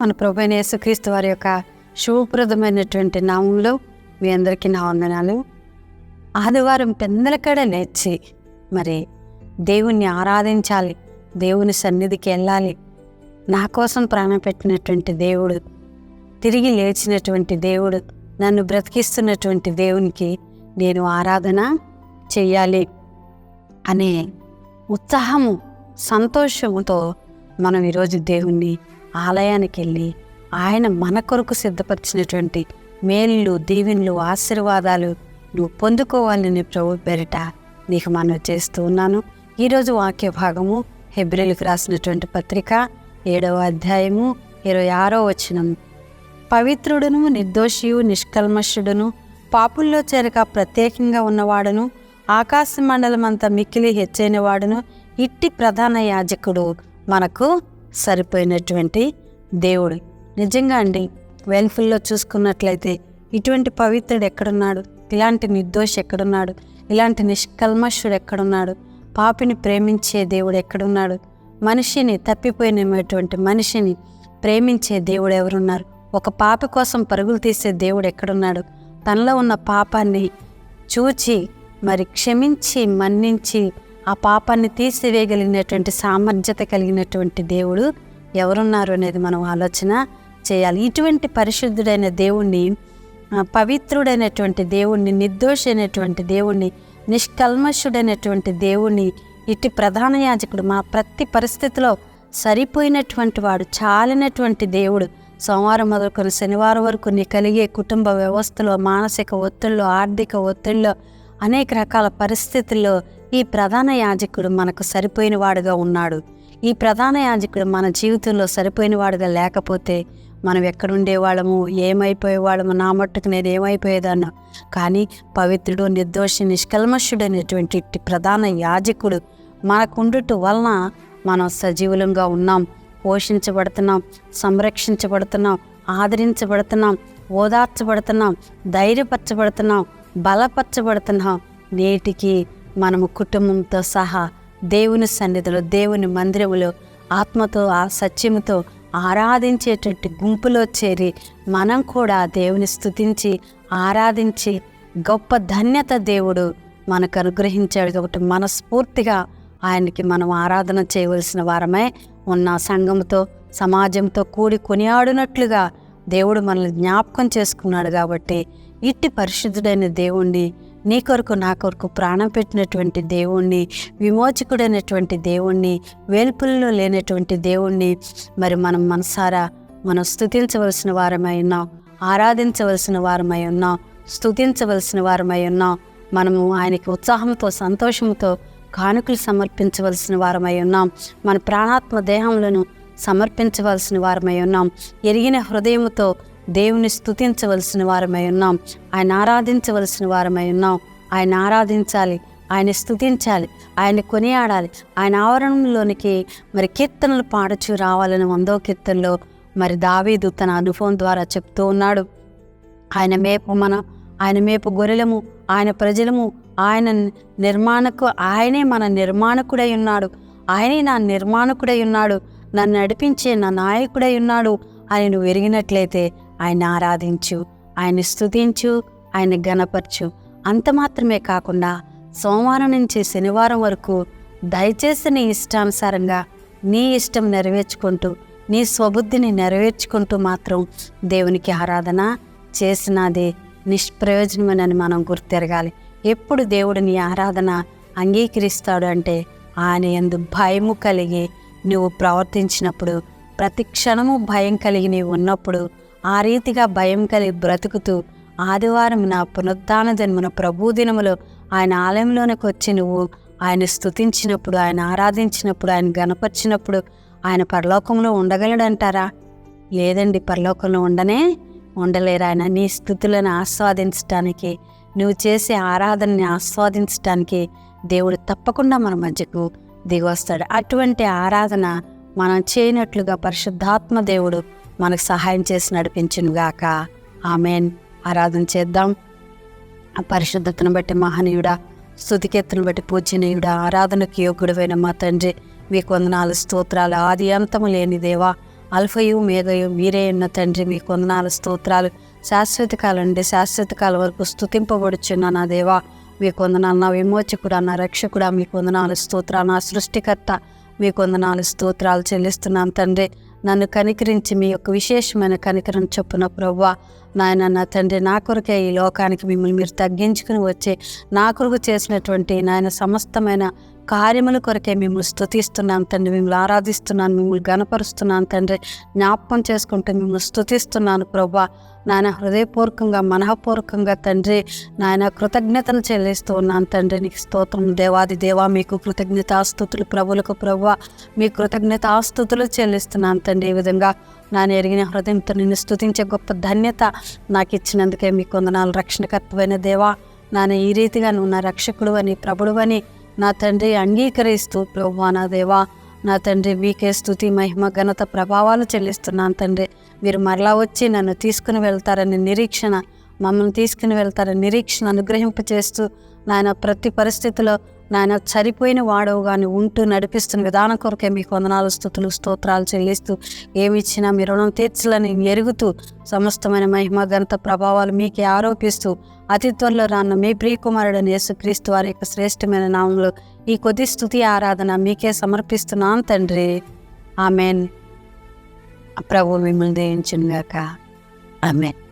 మన ప్రభు యేసుక్రీస్తు వారి యొక్క శుభప్రదమైనటువంటి నామంలో మీ అందరికీ నా వందనాలు. ఆదివారం పెందలకడ లేచి మరి దేవుణ్ణి ఆరాధించాలి దేవుని సన్నిధికి వెళ్ళాలి. నా కోసం ప్రాణం పెట్టినటువంటి దేవుడు తిరిగి లేచినటువంటి దేవుడు నన్ను బ్రతికిస్తున్నటువంటి దేవునికి నేను ఆరాధన చెయ్యాలి అనే ఉత్సాహము సంతోషముతో మనం ఈరోజు దేవుణ్ణి ఆలయానికి వెళ్ళి ఆయన మన కొరకు సిద్ధపరిచినటువంటి మేళ్ళు దీవెన్లు ఆశీర్వాదాలు నువ్వు పొందుకోవాలని ప్రభు పెరిట నీకు మనం చేస్తూ ఉన్నాను. ఈరోజు వాక్య భాగము హెబ్రిల్కి రాసినటువంటి పత్రిక ఏడవ అధ్యాయము ఇరవై ఆరో వచనం. పవిత్రుడును నిర్దోషియు నిష్కల్మషుడును పాపుల్లో చేరక ప్రత్యేకంగా ఉన్నవాడును ఆకాశ మండలమంతా మిక్కిలి హెచ్చైనవాడును ఇట్టి ప్రధాన యాజకుడు మనకు సరిపోయినటువంటి దేవుడు. నిజంగా అండి వెల్ఫుల్లో చూసుకున్నట్లయితే ఇటువంటి పవిత్రుడు ఎక్కడున్నాడు? ఇలాంటి నిర్దోషి ఎక్కడున్నాడు? ఇలాంటి నిష్కల్మషుడు ఎక్కడున్నాడు? పాపిని ప్రేమించే దేవుడు ఎక్కడున్నాడు? మనిషిని తప్పిపోయినటువంటి మనిషిని ప్రేమించే దేవుడు ఎవరున్నారు? ఒక పాప కోసం పరుగులు తీసే దేవుడు ఎక్కడున్నాడు? తనలో ఉన్న పాపాన్ని చూచి మరి క్షమించి మన్నించి ఆ పాపాన్ని తీసివేయగలిగినటువంటి సామర్థ్యత కలిగినటువంటి దేవుడు ఎవరున్నారు అనేది మనం ఆలోచన చేయాలి. ఇటువంటి పరిశుద్ధుడైన దేవుణ్ణి పవిత్రుడైనటువంటి దేవుణ్ణి నిర్దోషైనటువంటి దేవుణ్ణి నిష్కల్మషుడైనటువంటి దేవుణ్ణి ఇటు ప్రధాన యాజకుడు మా ప్రతి పరిస్థితిలో సరిపోయినటువంటి వాడు చాలినటువంటి దేవుడు. సోమవారం మొదలుకొని శనివారం వరకు నీ కలిగే కుటుంబ వ్యవస్థలో మానసిక ఒత్తిళ్ళు ఆర్థిక ఒత్తిళ్ళు అనేక రకాల పరిస్థితుల్లో ఈ ప్రధాన యాజకుడు మనకు సరిపోయినవాడుగా ఉన్నాడు. ఈ ప్రధాన యాజకుడు మన జీవితంలో సరిపోయినవాడుగా లేకపోతే మనం ఎక్కడుండేవాళ్ళము ఏమైపోయేవాళ్ళము నా మట్టుకు నేను ఏమైపోయేదన్నా? కానీ పవిత్రుడు నిర్దోషి నిష్కల్మషుడైనటువంటి అనేటువంటి ప్రధాన యాజకుడు మనకుండుట వలన మనం సజీవులంగా ఉన్నాం. పోషించబడుతున్నాం సంరక్షించబడుతున్నాం ఆదరించబడుతున్నాం ఓదార్చబడుతున్నాం ధైర్యపరచబడుతున్నాం బలపరచబడుతున్నాం. నేటికి మనము కుటుంబంతో సహా దేవుని సన్నిధిలో దేవుని మందిరములో ఆత్మతో ఆ సత్యముతో ఆరాధించేటట్టు గుంపులో చేరి మనం కూడా దేవుని స్థుతించి ఆరాధించి గొప్ప ధన్యత దేవుడు మనకు అనుగ్రహించాడు. ఒకటి మనస్ఫూర్తిగా ఆయనకి మనం ఆరాధన చేయవలసిన వారమే ఉన్న సంఘంతో సమాజంతో కూడి కొనియాడినట్లుగా దేవుడు మనల్ని జ్ఞాపకం చేసుకున్నాడు కాబట్టి ఇట్టి పరిశుద్ధుడైన దేవుణ్ణి నీ కొరకు నా కొరకు ప్రాణం పెట్టినటువంటి దేవుణ్ణి విమోచకుడైనటువంటి దేవుణ్ణి వేల్పుల్లో లేనటువంటి దేవుణ్ణి మరి మనం మనసారా మనం స్తుతించవలసిన వారమై ఉన్నాం. ఆరాధించవలసిన వారమై ఉన్నాం. స్తుతించవలసిన వారమై ఉన్నాం. మనము ఆయనకి ఉత్సాహంతో సంతోషంతో కానుకలు సమర్పించవలసిన వారమై ఉన్నాం. మన ప్రాణాత్మ దేహములను సమర్పించవలసిన వారమై ఉన్నాం. ఎరిగిన హృదయముతో దేవుని స్థుతించవలసిన వారమై ఉన్నాం. ఆయన ఆరాధించవలసిన వారమై ఉన్నాం. ఆయన ఆరాధించాలి. ఆయన స్తుతించాలి. ఆయన కొనియాడాలి. ఆయన ఆవరణంలోనికి మరి కీర్తనలు పాడుచు రావాలని వందో కీర్తనలో మరి దావీదు తన అనుభవం ద్వారా చెప్తూ ఉన్నాడు. ఆయన మేపు మన ఆయన మేపు గొర్రెలము ఆయన ప్రజలము ఆయన నిర్మాణకు ఆయనే మన నిర్మాణకుడై ఉన్నాడు. ఆయనే నా నిర్మాణకుడై ఉన్నాడు. నన్ను నడిపించే నా నాయకుడై ఉన్నాడు అని నువ్వు ఎరిగినట్లయితే ఆయన ఆరాధించు ఆయన స్తుతించు ఆయన గణపరచు అంత మాత్రమే కాకుండా సోమవారం నుంచి శనివారం వరకు దయచేసి నీ ఇష్టానుసారంగా నీ ఇష్టం నెరవేర్చుకుంటూ నీ స్వబుద్ధిని నెరవేర్చుకుంటూ మాత్రం దేవునికి ఆరాధన చేసినది నిష్ప్రయోజనమేనని మనం గుర్తెరగాలి. ఎప్పుడు దేవుడు నీ ఆరాధన అంగీకరిస్తాడు అంటే ఆయన ఎందు భయము కలిగి నువ్వు ప్రవర్తించినప్పుడు ప్రతి క్షణము భయం కలిగి నీవు ఉన్నప్పుడు ఆ రీతిగా భయం కలిగి బ్రతుకుతూ ఆదివారం నా పునరుద్ధాన జన్మన ప్రభు దినములో ఆయన ఆలయంలోనికి వచ్చి నువ్వు ఆయన స్థుతించినప్పుడు ఆయన ఆరాధించినప్పుడు ఆయన గనపరిచినప్పుడు ఆయన పరలోకంలో ఉండగలడంటారా? లేదండి పరలోకంలో ఉండనే ఉండలేరు ఆయన. నీ స్థుతులను ఆస్వాదించటానికి నువ్వు చేసే ఆరాధనని ఆస్వాదించటానికి దేవుడు తప్పకుండా మన మధ్యకు దిగొస్తాడు అటువంటి ఆరాధన మనం చేయనట్లుగా పరిశుద్ధాత్మ దేవుడు మనకు సహాయం చేసి నడిపించునుగాక. ఆమెన్. ఆరాధన చేద్దాం. పరిశుద్ధతను బట్టి మహనీయుడా స్థుతికెత్తును బట్టి పూజనీయుడా ఆరాధనకు యోగ్యుడమైన మా తండ్రి మీకు వందనాలు స్తోత్రాలు ఆది అంతము లేని దేవా అల్ఫయు మేఘయు మీరే ఉన్న తండ్రి మీ వందనాలు స్తోత్రాలు శాశ్వత కాలం నుండి శాశ్వత కాలం వరకు స్థుతింపబడుచున్న నా దేవా మీ వందనాలు నా విమోచకుడా నా రక్షకుడా మీకు వందనాలు స్తోత్రాలు నా సృష్టికర్త మీ వందనాలు స్తోత్రాలు చెల్లిస్తున్నాను తండ్రి. నన్ను కనికరించి మీ యొక్క విశేషమైన కనికరం చొప్పున ప్రవ్వా నాయన నా తండ్రి నా కొరకే ఈ లోకానికి మిమ్మల్ని మీరు తగ్గించుకుని వచ్చి నా కొరకు చేసినటువంటి నాయన సమస్తమైన కార్యముల కొరకే మిమ్మల్ని స్తుతిస్తున్నాను తండ్రి. మిమ్మల్ని ఆరాధిస్తున్నాను మిమ్మల్ని గనపరుస్తున్నాను తండ్రి. జ్ఞాపకం చేసుకుంటూ మిమ్మల్ని స్థుతిస్తున్నాను ప్రభా. నాయన హృదయపూర్వకంగా మనఃపూర్వకంగా తండ్రి నాయన కృతజ్ఞతలు చెల్లిస్తూ ఉన్నాను తండ్రి. నీకు స్తోత్రం దేవాది దేవా మీకు కృతజ్ఞతాస్తుతులు ప్రభులకు ప్రభా. మీ కృతజ్ఞతాస్తుతులు చెల్లిస్తున్నాను తండ్రి. ఈ విధంగా నాన్న ఎరిగిన హృదయంతో నిన్ను స్థుతించే గొప్ప ధన్యత నాకు ఇచ్చినందుకే మీ కొందనాలు రక్షణకర్తమైన దేవా నాన్న ఈ రీతిగా నువ్వు నా రక్షకుడు అని ప్రభుడు అని నా తండ్రి అంగీకరిస్తూ ప్రభా నా దేవా నా తండ్రి మీకే స్థుతి మహిమ ఘనత ప్రభావాలు చెల్లిస్తున్నాను తండ్రి. మీరు మరలా వచ్చి నన్ను తీసుకుని వెళ్తారని నిరీక్షణ మమ్మల్ని తీసుకుని వెళ్తారని నిరీక్షణ అనుగ్రహింపచేస్తూ నాయన ప్రతి పరిస్థితిలో నాయన సరిపోయిన వాడవు కానీ ఉంటూ నడిపిస్తున్న విధానం కొరకే మీకు వందనాలు స్థుతులు స్తోత్రాలు చెల్లిస్తూ ఏమి ఇచ్చినా మీ రుణం తీర్చాలని ఎరుగుతూ సమస్తమైన మహిమ ఘనత ప్రభావాలు మీకే ఆరోపిస్తూ అతి త్వరలో రాన్న మీ ప్రియకుమారుడని యేసుక్రీస్తు వారి యొక్క శ్రేష్టమైన నామంలో ఈ కొద్ది స్థుతి ఆరాధన మీకే సమర్పిస్తున్నాను తండ్రి. ఆమెన్. ప్రభు మిమ్మల్ని దేయించుగాక ఆమెన్.